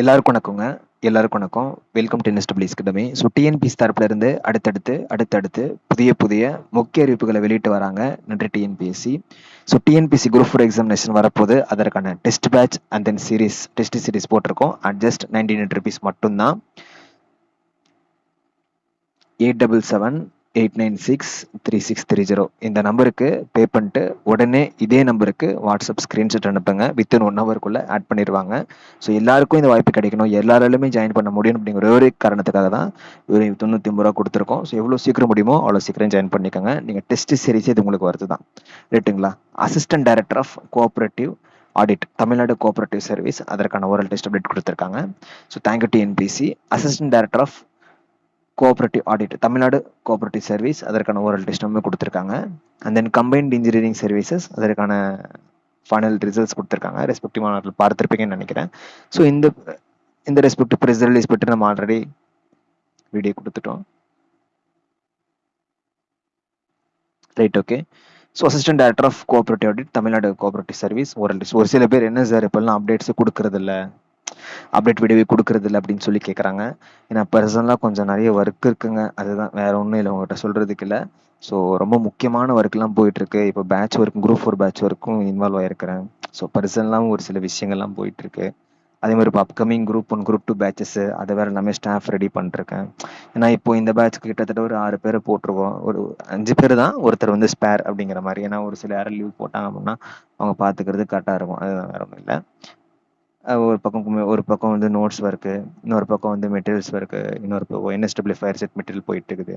எல்லாருக்கும் வணக்கங்க. எல்லாருக்கும் வணக்கம். வெல்கம் டு என்எஸ்டபிள்யூஸ் கிட்டமே ஸோ டிஎன்பிசி தரப்புலேருந்து அடுத்தடுத்து அடுத்தடுத்து புதிய புதிய முக்கிய அறிவிப்புகளை வெளியிட்டு வராங்க நன்றி TNPSC so TNPC group four examination வரப்போது அதற்கான test batch and then series test series போட்டிருக்கோம். At just nineteen hundred rupees மட்டும்தான். Eight double seven eight nine six three six three zero இந்த நம்பருக்கு பே பண்ணிட்டு உடனே இதே நம்பருக்கு வாட்ஸ்அப் ஸ்க்ரீன்ஷாட் அனுப்புங்க. வித்தின் ஒன் ஹவருக்குள்ளே ஆட் பண்ணிடுவாங்க ஸோ எல்லாருக்கும் இந்த வாய்ப்பு கிடைக்கணும். எல்லாராலுமே ஜாயின் பண்ண முடியும் அப்படிங்கிற ஒரே காரணத்துக்காக தான் ஒரு தொண்ணூற்றி ஒம்பது ரூபா கொடுத்துருக்கோம். ஸோ எவ்வளோ சீக்கிரம் முடியுமோ அவ்வளோ சீக்கிரம் ஜாயின் பண்ணிக்கோங்க. நீங்கள் டெஸ்ட் சீரிஸே இது உங்களுக்கு வருது தான். ரைட்டுங்களா assistant director of cooperative audit Tamil Nadu cooperative service அதற்கான ஓரல் டெஸ்ட் அப்டேட் கொடுத்துருக்காங்க. So thank you TNPC assistant director of cooperative audit Tamil Nadu cooperative service அதற்கான ஓரல் டெஸ்ட் நம்ம கொடுத்துருக்காங்க. And then combined engineering services அதற்கான final results கொடுத்துருக்காங்க. Respective மாணவர்கள் பார்த்துருப்பீங்கன்னு நினைக்கிறேன். ஸோ இந்த இந்த ரெஸ்பெக்டிவ் ப்ரெஸ் ரிலீஸ் பற்றி நம்ம ஆல்ரெடி வீடியோ கொடுத்துட்டோம். Right okay so assistant director of cooperative audit Tamil Nadu cooperative service oral test ஒரு சில பேர் என்ன சார் இப்போல்லாம் அப்டேட்ஸ் கொடுக்கறதில்ல? அப்டேட் வீடியோவே கொடுக்குறது அப்படின்னு சொல்லி கேட்குறாங்க ஏன்னா பர்சனலாக கொஞ்சம் நிறைய ஒர்க் இருக்குங்க. அதுதான் வேற ஒன்றும் இல்லை உங்கள்கிட்ட சொல்கிறதுக்கு இல்லை. ஸோ ரொம்ப முக்கியமான ஒர்க்லாம் போயிட்டுருக்கு. இப்போ பேட்ச் ஒர்க்கும் குரூப் ஃபோர் பேட்ச் ஒர்க்கும் இன்வால்வ் ஆயிருக்கிறேன். ஸோ பர்சனலாகவும் ஒரு சில விஷயங்கள்லாம் போயிட்டுருக்கு. அதே மாதிரி இப்போ upcoming group one group two batches அதை வேறு எல்லாமே ஸ்டாஃப் ரெடி பண்ணிருக்கேன் ஏன்னா இப்போ இந்த பேட்ச்க்கு கிட்டத்தட்ட ஒரு ஆறு பேரை போட்டிருக்கோம். ஒரு அஞ்சு பேர் தான் ஒருத்தர் வந்து ஸ்பேர் அப்படிங்கிற மாதிரி. ஏன்னா ஒரு சில யாரும் லீவ் போட்டாங்க அப்படின்னா அவங்க பார்த்துக்கிறது கரெக்டாக இருக்கும். அதுதான் வேற ஒன்றும் இல்லை. ஒரு பக்கம் ஒரு பக்கம் வந்து நோட்ஸ் ஒர்க்கு இன்னொரு பக்கம் வந்து மெட்டீரியல்ஸ் ஒர்க்கு இன்னொரு பக்கம் என்எஸ்டபிள்யூ ஃபயர் செட் மெட்டீரியல் போயிட்டு இருக்குது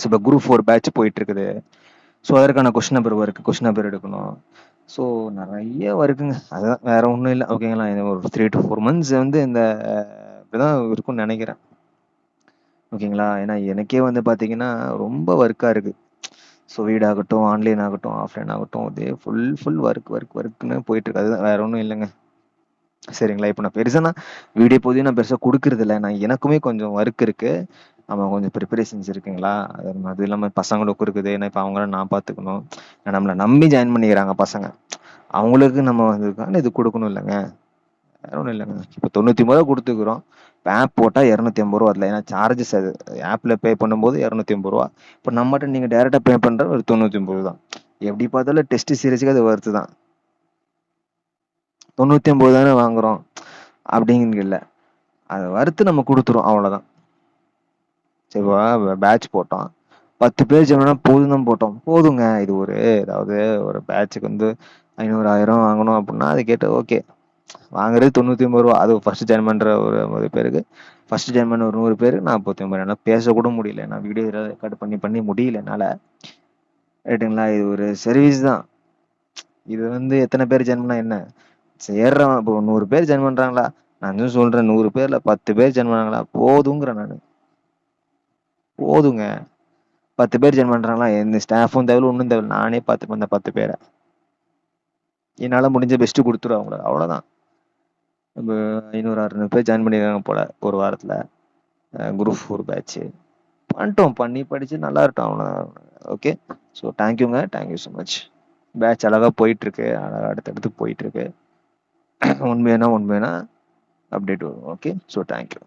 ஸோ இப்போ குரூப் ஃபோர் பேட்ச் போயிட்டு இருக்குது ஸோ அதற்கான question number work question number எடுக்கணும். ஸோ நிறைய ஒர்க்குங்க அதுதான் வேற ஒன்றும் இல்லை. ஓகேங்களா ஒரு த்ரீ டு ஃபோர் மந்த்ஸ் வந்து இந்த இப்படிதான் இருக்கும்னு நினைக்கிறேன். ஓகேங்களா ஏன்னா எனக்கே வந்து பார்த்தீங்கன்னா ரொம்ப ஒர்க்காக இருக்குது ஸோ வீடாகட்டும் ஆன்லைன் ஆகட்டும் ஆஃப்லைன் ஆகட்டும் அதே ஃபுல் ஃபுல் ஒர்க் ஒர்க் ஒர்க்குன்னு போயிட்டுருக்கு. அதுதான் வேற ஒன்றும் இல்லைங்க. சரிங்களா? இப்போ நான் பெருசாக நான் வீடியோ போதையும் நான் பெருசாக கொடுக்கறது இல்லை. நான் எனக்குமே கொஞ்சம் ஒர்க் இருக்குது ஆமாம் கொஞ்சம் ப்ரிப்பரேஷன்ஸ் இருக்குங்களா? அது அது இல்லாமல் பசங்களுக்கும் இருக்குது. ஏன்னா இப்போ அவங்கள நான் பார்த்துக்கணும் நம்மளை நம்பி ஜாயின் பண்ணிக்கிறாங்க பசங்க. அவங்களுக்கு நம்ம வந்து இது கொடுக்கணும் இல்லைங்க. வேற ஒன்றும் இல்லைங்க இப்போ தொண்ணூற்றி ஒம்பது கொடுத்துக்கிறோம் இப்போ ஆப் போட்டால் இரநூத்தி ஐம்பது ரூபா அதில். ஏன்னா சார்ஜஸ் அது. ஆப்பில் பே பண்ணும்போது இரநூத்தி ஐம்பது ரூபா. இப்போ நம்மகிட்ட நீங்கள் டேரெக்டாக பே பண்ணுற ஒரு தொண்ணூற்றி ஒம்பது தான். எப்படி பார்த்தாலும் டெஸ்ட் சீரிஸுக்கு அது வருது தான். தொண்ணூற்றி ஒம்பது தானே வாங்குறோம். அப்படிங்கிறது இல்லை. அதை வறுத்து நம்ம கொடுத்துரும். அவ்வளோதான் சரிவா பேட்ச் போட்டோம். பத்து பேர் ஜெயினா போதும் தான் போட்டோம். போதுங்க. இது ஒரு ஏதாவது ஒரு பேட்சுக்கு வந்து ஐநூறு ஆயிரம் வாங்கணும் அப்படின்னா அது கேட்டு ஓகே வாங்குறது தொண்ணூற்றி ஒம்பது ரூபா. அது ஃபர்ஸ்ட் ஜாயின் பண்ணுற ஒரு ஐம்பது பேருக்கு. ஃபர்ஸ்ட் ஜாயின் பண்ண ஒரு நூறு பேருக்கு நாற்பத்தி ஒம்பது என்னால் பேசக்கூட முடியல. நான் வீடியோ ரெக்கார்ட் பண்ணி பண்ணி முடியல என்னால். ரைட்டுங்களா இது ஒரு சர்வீஸ் தான். இது வந்து எத்தனை பேர் ஜாயின் பண்ணால் என்ன? சேர்றவன் இப்போ நூறு பேர் ஜாயின் பண்ணுறாங்களா நான் வந்து சொல்கிறேன் நூறு பேரில் பத்து பேர் ஜாயின் பண்ணாங்களா? போதுங்கிறேன் நான். போதுங்க. பத்து பேர் ஜாயின் பண்ணுறாங்களா எந்த ஸ்டாஃபும் தேவையில்ல ஒன்றும் தேவையில்ல. நானே பார்த்து அந்த பத்து பேரை. என்னால் முடிஞ்ச பெஸ்ட்டு கொடுத்துருவேன் அவங்கள அவ்வளோதான் நம்ம ஐநூறு அறுநூறு பேர் ஜாயின் பண்ணியிருக்காங்க போல் ஒரு வாரத்தில். குரூப் ஃபோர் பேட்ச்சு பண்ணிட்டோம் பண்ணி படித்து நல்லா இருக்கட்டும் அவனை ஓகே ஸோ தேங்க்யூங்க thank you so much batch அழகாக போயிட்டுருக்கு. அழகாக அடுத்தடுத்து போயிட்டுருக்கு. உண்மையானா உண்மையானா அப்டேட் வரும். Okay so thank you